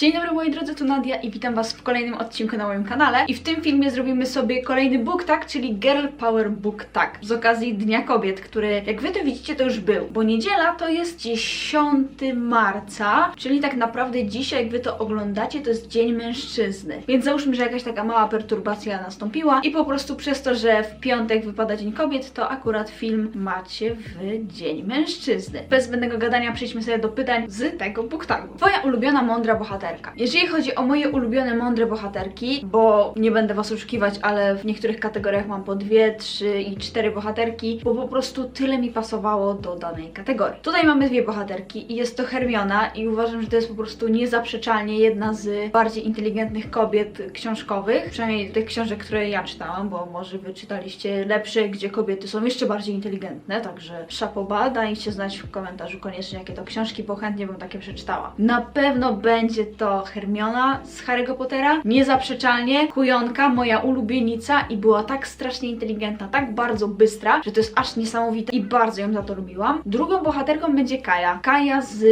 Dzień dobry moi drodzy, to Nadia i witam was w kolejnym odcinku na moim kanale i w tym filmie zrobimy sobie kolejny book tag, czyli Girl Power Book Tag z okazji Dnia Kobiet, który jak wy to widzicie to już był, bo niedziela to jest 10 marca, czyli tak naprawdę dzisiaj jak wy to oglądacie to jest Dzień Mężczyzny, więc załóżmy, że jakaś taka mała perturbacja nastąpiła i po prostu przez to, że w piątek wypada Dzień Kobiet, to akurat film macie w Dzień Mężczyzny. Bez zbędnego gadania przejdźmy sobie do pytań z tego book tagu. Twoja ulubiona mądra bohaterka. Jeżeli chodzi o moje ulubione mądre bohaterki, bo nie będę was oszukiwać, ale w niektórych kategoriach mam po dwie, trzy i cztery bohaterki, bo po prostu tyle mi pasowało do danej kategorii. Tutaj mamy dwie bohaterki i jest to Hermiona i uważam, że to jest po prostu niezaprzeczalnie jedna z bardziej inteligentnych kobiet książkowych, przynajmniej tych książek, które ja czytałam, bo może wy czytaliście lepsze, gdzie kobiety są jeszcze bardziej inteligentne, także szapoba, dajcie znać w komentarzu koniecznie, jakie to książki, bo chętnie bym takie przeczytała. Na pewno będzie to Hermiona z Harry'ego Pottera, niezaprzeczalnie kujonka, moja ulubienica i była tak strasznie inteligentna, tak bardzo bystra, że to jest aż niesamowite i bardzo ją za to lubiłam. Drugą bohaterką będzie Kaja. Kaja z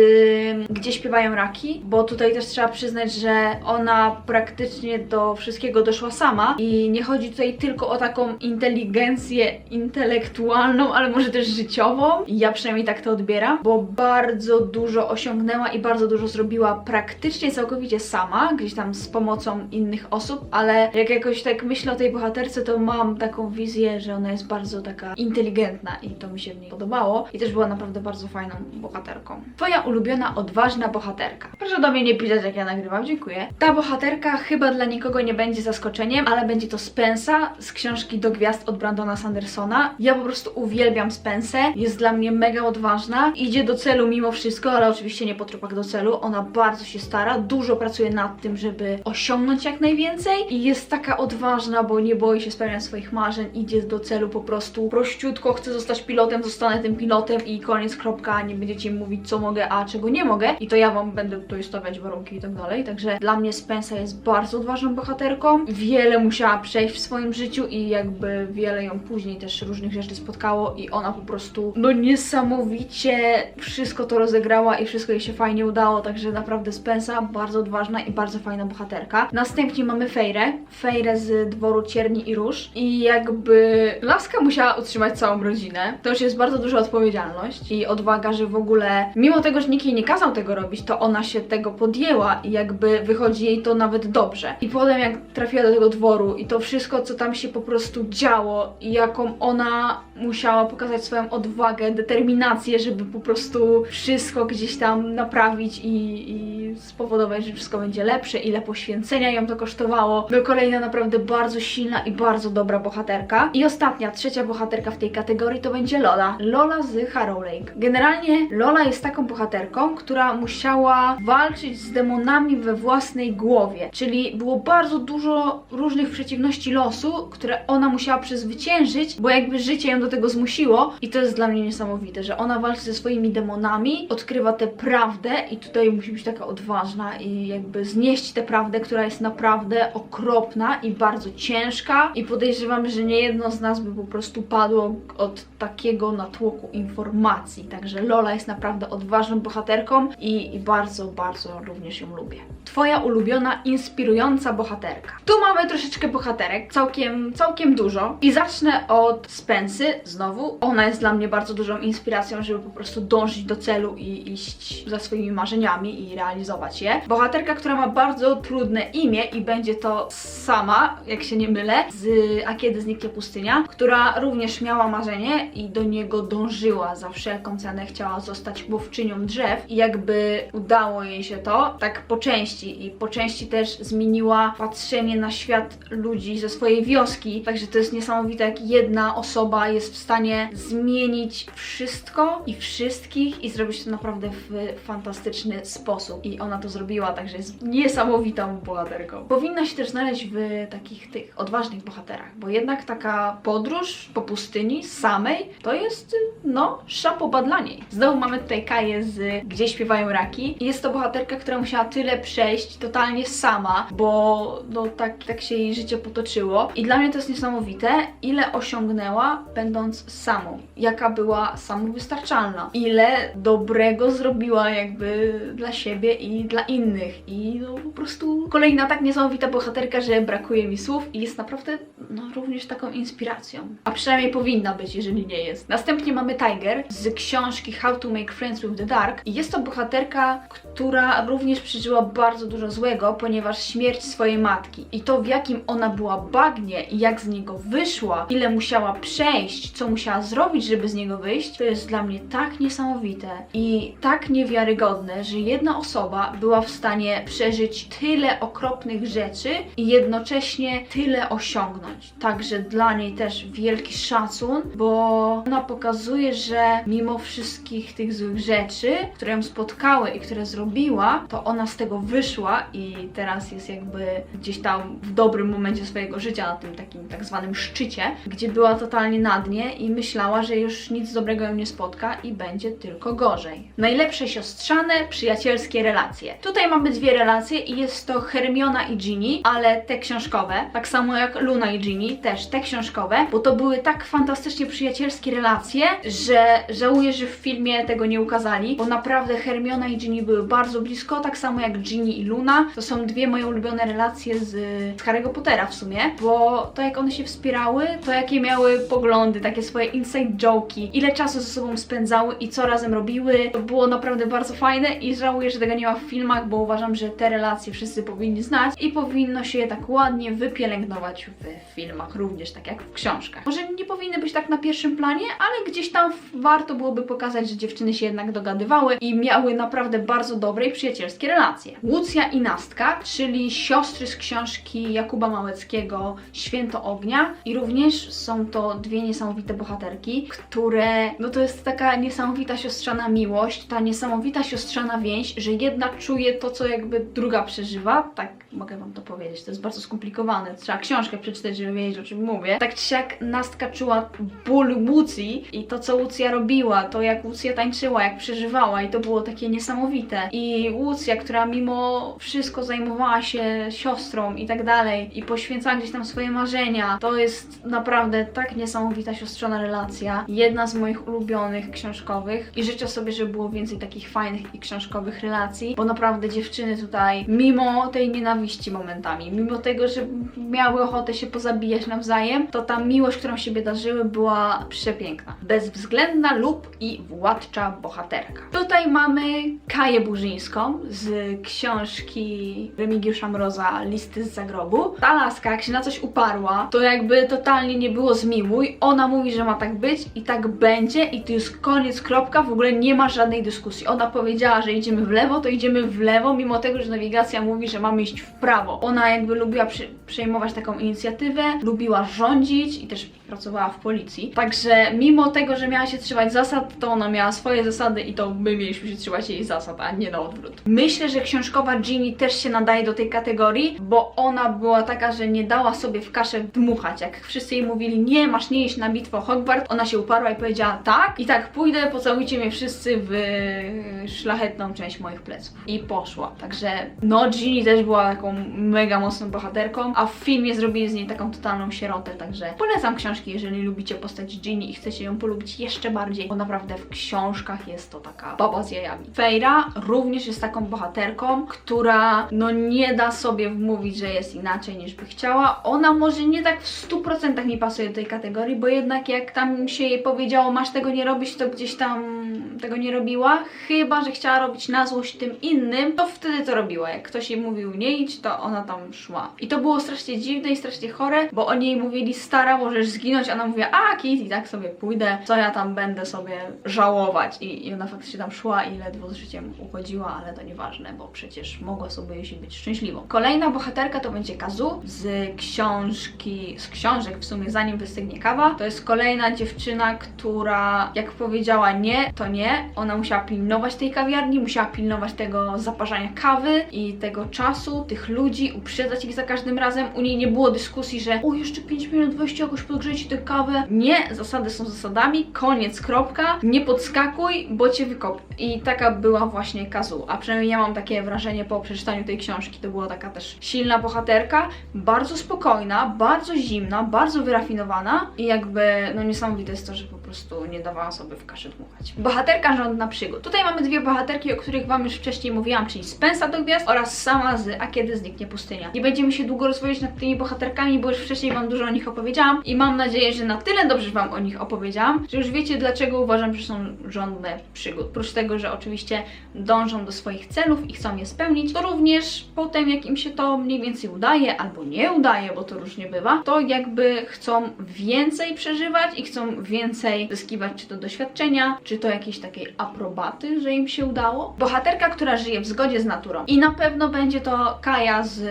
Gdzie śpiewają raki, bo tutaj też trzeba przyznać, że ona praktycznie do wszystkiego doszła sama i nie chodzi tutaj tylko o taką inteligencję intelektualną, ale może też życiową. Ja przynajmniej tak to odbieram, bo bardzo dużo osiągnęła i bardzo dużo zrobiła praktycznie całkowicie sama, gdzieś tam z pomocą innych osób, ale jak jakoś tak myślę o tej bohaterce, to mam taką wizję, że ona jest bardzo taka inteligentna i to mi się w niej podobało i też była naprawdę bardzo fajną bohaterką. Twoja ulubiona, odważna bohaterka. Proszę do mnie nie pisać, jak ja nagrywam, dziękuję. Ta bohaterka chyba dla nikogo nie będzie zaskoczeniem, ale będzie to Spensa z książki Do Gwiazd od Brandona Sandersona. Ja po prostu uwielbiam Spensę, jest dla mnie mega odważna, idzie do celu mimo wszystko, ale oczywiście nie po tropach do celu. Ona bardzo się stara, dużo pracuje nad tym, żeby osiągnąć jak najwięcej i jest taka odważna, bo nie boi się spełniać swoich marzeń, idzie do celu po prostu prościutko, chce zostać pilotem, zostanę tym pilotem i koniec, kropka, nie będziecie mi mówić co mogę, a czego nie mogę. I to ja wam będę tutaj stawiać warunki i tak dalej, także dla mnie Spensa jest bardzo odważną bohaterką, wiele musiała przejść w swoim życiu i jakby wiele ją później też różnych rzeczy spotkało i ona po prostu no niesamowicie wszystko to rozegrała i wszystko jej się fajnie udało, także naprawdę Spensa bardzo odważna i bardzo fajna bohaterka. Następnie mamy Fejrę, Fejrę z dworu Cierni i Róż i jakby Laska musiała utrzymać całą rodzinę. To już jest bardzo duża odpowiedzialność i odwaga, że w ogóle mimo tego, że nikt jej nie kazał tego robić, to ona się tego podjęła i jakby wychodzi jej to nawet dobrze. I potem jak trafiła do tego dworu i to wszystko, co tam się po prostu działo i jaką ona musiała pokazać swoją odwagę, determinację, żeby po prostu wszystko gdzieś tam naprawić i, i spowodować, że wszystko będzie lepsze, ile poświęcenia ją to kosztowało. No kolejna naprawdę bardzo silna i bardzo dobra bohaterka. I ostatnia, trzecia bohaterka w tej kategorii to będzie Lola. Lola z Harrow Lake. Generalnie Lola jest taką bohaterką, która musiała walczyć z demonami we własnej głowie. Czyli było bardzo dużo różnych przeciwności losu, które ona musiała przezwyciężyć, bo jakby życie ją do tego zmusiło. I to jest dla mnie niesamowite, że ona walczy ze swoimi demonami, odkrywa tę prawdę i tutaj musi być taka odważna i jakby znieść tę prawdę, która jest naprawdę okropna i bardzo ciężka i podejrzewam, że nie jedno z nas by po prostu padło od takiego natłoku informacji. Także Lola jest naprawdę odważną bohaterką i, i bardzo, bardzo również ją lubię. Twoja ulubiona, inspirująca bohaterka. Tu mamy troszeczkę bohaterek, całkiem, całkiem dużo. I zacznę od Spensy, znowu. Ona jest dla mnie bardzo dużą inspiracją, żeby po prostu dążyć do celu i iść za swoimi marzeniami i realizować je. Bohaterka, która ma bardzo trudne imię i będzie to sama, jak się nie mylę, z A kiedy zniknie pustynia, która również miała marzenie i do niego dążyła. Za wszelką cenę, chciała zostać łowczynią drzew i jakby udało jej się to, tak po części. I po części też zmieniła patrzenie na świat ludzi ze swojej wioski, także to jest niesamowite, jak jedna osoba jest w stanie zmienić wszystko i wszystkich i zrobić to naprawdę w fantastyczny sposób. I ona to zrobiła, także jest niesamowitą bohaterką. Powinna się też znaleźć w takich tych odważnych bohaterach, bo jednak taka podróż po pustyni samej to jest, no, szapoba dla niej. Znowu mamy tutaj Kaję z Gdzie śpiewają raki jest to bohaterka, która musiała tyle przejść totalnie sama, bo no tak, tak się jej życie potoczyło i dla mnie to jest niesamowite, ile osiągnęła będąc samą, jaka była samowystarczalna, ile dobrego zrobiła jakby dla siebie i dla innych innych i no po prostu kolejna tak niesamowita bohaterka, że brakuje mi słów i jest naprawdę no również taką inspiracją. A przynajmniej powinna być, jeżeli nie jest. Następnie mamy Tiger z książki How to Make Friends with the Dark i jest to bohaterka, która również przeżyła bardzo dużo złego, ponieważ śmierć swojej matki i to w jakim ona była bagnie i jak z niego wyszła, ile musiała przejść, co musiała zrobić, żeby z niego wyjść, to jest dla mnie tak niesamowite i tak niewiarygodne, że jedna osoba była w stanie przeżyć tyle okropnych rzeczy i jednocześnie tyle osiągnąć. Także dla niej też wielki szacun, bo ona pokazuje, że mimo wszystkich tych złych rzeczy, które ją spotkały i które zrobiła, to ona z tego wyszła i teraz jest jakby gdzieś tam w dobrym momencie swojego życia, na tym takim tak zwanym szczycie, gdzie była totalnie na dnie i myślała, że już nic dobrego ją nie spotka i będzie tylko gorzej. Najlepsze siostrzane, przyjacielskie relacje. Tutaj mamy dwie relacje i jest to Hermiona i Ginny, ale te książkowe, tak samo jak Luna i Ginny, też te książkowe, bo to były tak fantastycznie przyjacielskie relacje, że żałuję, że w filmie tego nie ukazali, bo naprawdę Hermiona i Ginny były bardzo blisko, tak samo jak Ginny i Luna. To są dwie moje ulubione relacje z, z Harry'ego Pottera w sumie, bo to jak one się wspierały, to jakie miały poglądy, takie swoje inside joke'i, ile czasu ze sobą spędzały i co razem robiły, to było naprawdę bardzo fajne i żałuję, że tego nie ma w filmach, bo uważam, że te relacje wszyscy powinni znać i powinno się je tak ładnie wypielęgnować w filmach, również tak jak w książkach. Może nie powinny być tak na pierwszym planie, ale gdzieś tam warto byłoby pokazać, że dziewczyny się jednak dogadywały i miały naprawdę bardzo dobre i przyjacielskie relacje. Łucja i Nastka, czyli siostry z książki Jakuba Małeckiego Święto Ognia i również są to dwie niesamowite bohaterki, które, no to jest taka niesamowita siostrzana miłość, ta niesamowita siostrzana więź, że jedna czuje to, co jakby druga przeżywa, tak mogę wam to powiedzieć, to jest bardzo skomplikowane, trzeba książkę przeczytać, żeby wiedzieć, o czym mówię. Tak czy siak Nastka czuła ból Łucji i to, co Łucja robiła, to jak Łucja tańczyła, jak przeżywała i to było takie niesamowite. I Łucja, która mimo wszystko zajmowała się siostrą i tak dalej i poświęcała gdzieś tam swoje marzenia, to jest naprawdę tak niesamowita siostrzana relacja. Jedna z moich ulubionych książkowych i życzę sobie, żeby było więcej takich fajnych i książkowych relacji, bo naprawdę dziewczyny tutaj, mimo tej nienawiści momentami, mimo tego, że miały ochotę się pozabijać nawzajem, to ta miłość, którą siebie darzyły, była przepiękna. Bezwzględna lub i władcza bohaterka. Tutaj mamy Kaję Burzyńską z książki Remigiusza Mroza Listy z zagrobu. Ta laska, jak się na coś uparła, to jakby totalnie nie było zmiłuj. Ona mówi, że ma tak być i tak będzie i to jest koniec, kropka, w ogóle nie ma żadnej dyskusji. Ona powiedziała, że idziemy w lewo, to idziemy w lewo, mimo tego, że nawigacja mówi, że mamy iść w prawo. Ona jakby lubiła przy, przejmować taką inicjatywę, lubiła rządzić i też pracowała w policji. Także mimo tego, że miała się trzymać zasad, to ona miała swoje zasady i to my mieliśmy się trzymać jej zasad, a nie na odwrót. Myślę, że książkowa Ginny też się nadaje do tej kategorii, bo ona była taka, że nie dała sobie w kaszę dmuchać. Jak wszyscy jej mówili, nie, masz nie iść na bitwę Hogwart, ona się uparła i powiedziała tak, i tak pójdę, pocałujcie mnie wszyscy w szlachetną część moich pleców. I poszła. Także no, Ginny też była taką mega mocną bohaterką, a w filmie zrobili z niej taką totalną sierotę, także polecam książki, jeżeli lubicie postać Ginny i chcecie ją polubić jeszcze bardziej, bo naprawdę w książkach jest to taka baba z jajami. Fejra również jest taką bohaterką, która no nie da sobie wmówić, że jest inaczej niż by chciała. Ona może nie tak w 100% mi pasuje do tej kategorii, bo jednak jak tam się jej powiedziało, masz tego nie robić, to gdzieś tam tego nie robiła. Chyba, że chciała robić na złość tym innym, to wtedy to robiła. Jak ktoś jej mówił nie idź, to ona tam szła. I to było strasznie dziwne i strasznie chore, bo oni jej mówili stara, możesz zginąć, a ona mówiła, a kit i tak sobie pójdę, co ja tam będę sobie żałować. I, i ona faktycznie tam szła i ledwo z życiem uchodziła, ale to nieważne, bo przecież mogła sobie jeździć być szczęśliwą. Kolejna bohaterka to będzie Kazu z książki, z książek w sumie zanim wystygnie kawa. To jest kolejna dziewczyna, która jak powiedziała nie, to nie. Ona musiała pilnować tej kawiarni, musiała pilnować tego zaparzania kawy i tego czasu, tych ludzi, uprzedzać ich za każdym razem. U niej nie było dyskusji, że o jeszcze 5 minut weźcie jakoś podgrzejcie tę kawę. Nie, zasady są zasadami, koniec, kropka. Nie podskakuj, bo cię wykop. I taka była właśnie Kazu. A przynajmniej ja mam takie wrażenie po przeczytaniu tej książki. To była taka też silna bohaterka, bardzo spokojna, bardzo zimna, bardzo wyrafinowana i jakby no niesamowite jest to, że prostu nie dawała sobie w kaszę dmuchać. Bohaterka żądna przygód. Tutaj mamy dwie bohaterki, o których Wam już wcześniej mówiłam, czyli Spensa do Gwiazd oraz sama z A Kiedy Zniknie Pustynia. Nie będziemy się długo rozwodzić nad tymi bohaterkami, bo już wcześniej Wam dużo o nich opowiedziałam i mam nadzieję, że na tyle dobrze Wam o nich opowiedziałam, że już wiecie dlaczego uważam, że są żądne przygód. Oprócz tego, że oczywiście dążą do swoich celów i chcą je spełnić, to również potem jak im się to mniej więcej udaje albo nie udaje, bo to różnie bywa, to jakby chcą więcej przeżywać i chcą więcej zyskiwać czy to doświadczenia, czy to jakiejś takiej aprobaty, że im się udało. Bohaterka, która żyje w zgodzie z naturą i na pewno będzie to Kaja z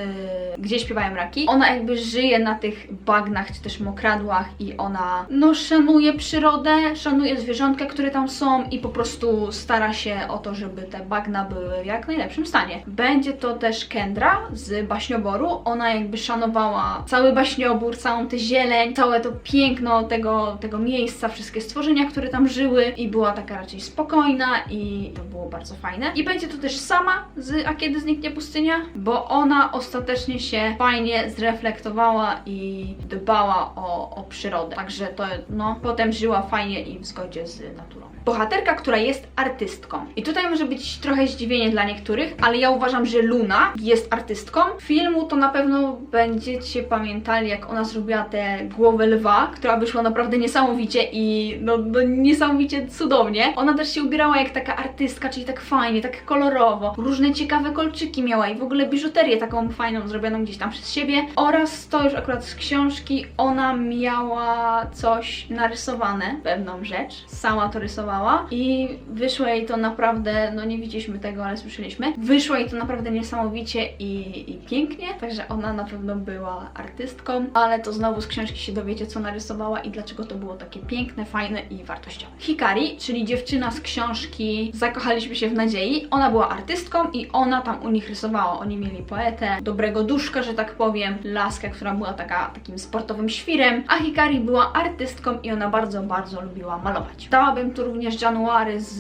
Gdzie śpiewają raki. Ona jakby żyje na tych bagnach czy też mokradłach i ona no szanuje przyrodę, szanuje zwierzątka, które tam są i po prostu stara się o to, żeby te bagna były w jak najlepszym stanie. Będzie to też Kendra z baśnioboru. Ona jakby szanowała cały baśniobór, całą tę zieleń, całe to piękno tego, tego miejsca, wszystkie stworzenia, które tam żyły i była taka raczej spokojna i to było bardzo fajne. I będzie to też sama z A Kiedy Zniknie Pustynia, bo ona ostatecznie się fajnie zreflektowała i dbała o, o przyrodę. Także to, no, potem żyła fajnie i w zgodzie z naturą. Bohaterka, która jest artystką. I tutaj może być trochę zdziwienie dla niektórych, ale ja uważam, że Luna jest artystką. Filmu to na pewno będziecie pamiętali, jak ona zrobiła tę głowę lwa, która wyszła naprawdę niesamowicie i no, no niesamowicie cudownie. Ona też się ubierała jak taka artystka, czyli tak fajnie, tak kolorowo. Różne ciekawe kolczyki miała i w ogóle biżuterię taką fajną, zrobioną gdzieś tam przez siebie. Oraz to już akurat z książki, ona miała coś narysowane, pewną rzecz. Sama to rysowała i wyszło jej to naprawdę, no nie widzieliśmy tego, ale słyszeliśmy. Wyszło jej to naprawdę niesamowicie i, i pięknie, także ona na pewno była artystką, ale to znowu z książki się dowiecie, co narysowała i dlaczego to było takie piękne, fajne i wartościowe. Hikari, czyli dziewczyna z książki Zakochaliśmy się w nadziei, ona była artystką i ona tam u nich rysowała. Oni mieli poetę, dobrego duszka, że tak powiem, laskę, która była taka, takim sportowym świrem, a Hikari była artystką i ona bardzo, bardzo lubiła malować. Dałabym tu również January z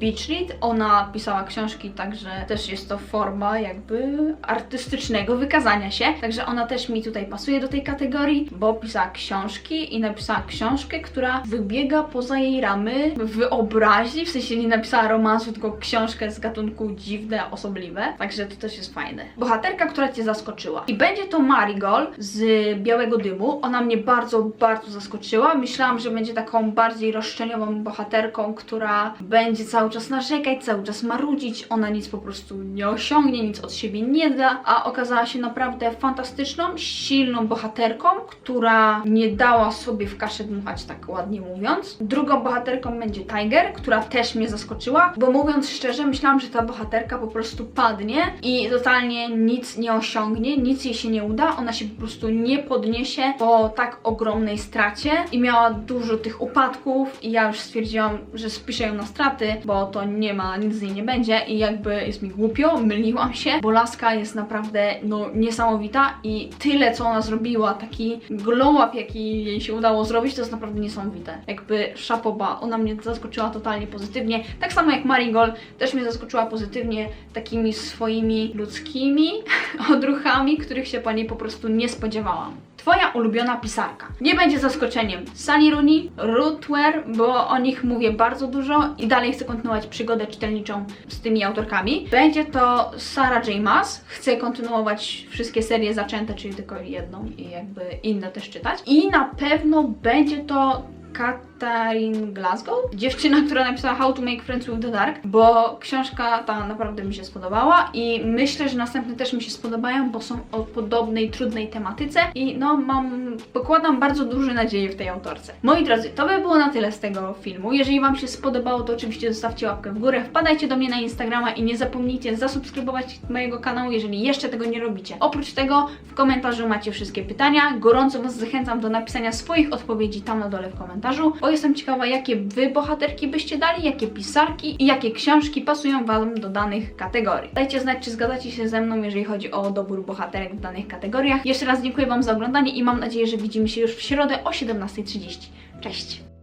Beach Read. Ona pisała książki, także też jest to forma jakby artystycznego wykazania się. Także ona też mi tutaj pasuje do tej kategorii, bo pisała książki i napisała książkę, która wybiega poza jej ramy wyobraźni, w sensie nie napisała romansu, tylko książkę z gatunku dziwne, osobliwe. Także to też jest fajne. Bohaterka, która cię zaskoczyła. I będzie to Marigold z Białego Dymu. Ona mnie bardzo, bardzo zaskoczyła. Myślałam, że będzie taką bardziej roszczeniową bohaterką, która będzie cały czas narzekać, cały czas marudzić. Ona nic po prostu nie osiągnie, nic od siebie nie da, a okazała się naprawdę fantastyczną, silną bohaterką, która nie dała sobie w kaszę dmuchać, tak ładnie mówiąc. Drugą bohaterką będzie Tiger, która też mnie zaskoczyła, bo mówiąc szczerze, myślałam, że ta bohaterka po prostu padnie i totalnie nic nie osiągnie, nic jej się nie uda, ona się po prostu nie podniesie po tak ogromnej stracie i miała dużo tych upadków i ja już stwierdziłam, że spiszę ją na straty, bo to nie ma, nic z niej nie będzie i jakby jest mi głupio, myliłam się, bo laska jest naprawdę no niesamowita i tyle co ona zrobiła, taki glow up jaki jej się udało zrobić, to jest naprawdę niesamowite. Jakby szapoba, ona mnie zaskoczyła totalnie pozytywnie, tak samo jak Marigold też mnie zaskoczyła pozytywnie takimi swoimi ludzkimi odruchami, których się po niej po prostu nie spodziewałam. Twoja ulubiona pisarka. Nie będzie zaskoczeniem Sunny Rooney, Ruth Ware, bo o nich mówię bardzo dużo i dalej chcę kontynuować przygodę czytelniczą z tymi autorkami. Będzie to Sarah J. Maas. Chcę kontynuować wszystkie serie zaczęte, czyli tylko jedną i jakby inne też czytać. I na pewno będzie to Katharine Glasgow, dziewczyna, która napisała How to Make Friends with the Dark, bo książka ta naprawdę mi się spodobała i myślę, że następne też mi się spodobają, bo są o podobnej, trudnej tematyce i no mam, pokładam bardzo duże nadzieje w tej autorce. Moi drodzy, to by było na tyle z tego filmu. Jeżeli Wam się spodobało, to oczywiście zostawcie łapkę w górę, wpadajcie do mnie na Instagrama i nie zapomnijcie zasubskrybować mojego kanału, jeżeli jeszcze tego nie robicie. Oprócz tego w komentarzu macie wszystkie pytania. Gorąco Was zachęcam do napisania swoich odpowiedzi tam na dole w komentarzu, bo jestem ciekawa, jakie Wy bohaterki byście dali, jakie pisarki i jakie książki pasują Wam do danych kategorii. Dajcie znać, czy zgadzacie się ze mną, jeżeli chodzi o dobór bohaterek w danych kategoriach. Jeszcze raz dziękuję Wam za oglądanie i mam nadzieję, że widzimy się już w środę o 17.30. Cześć!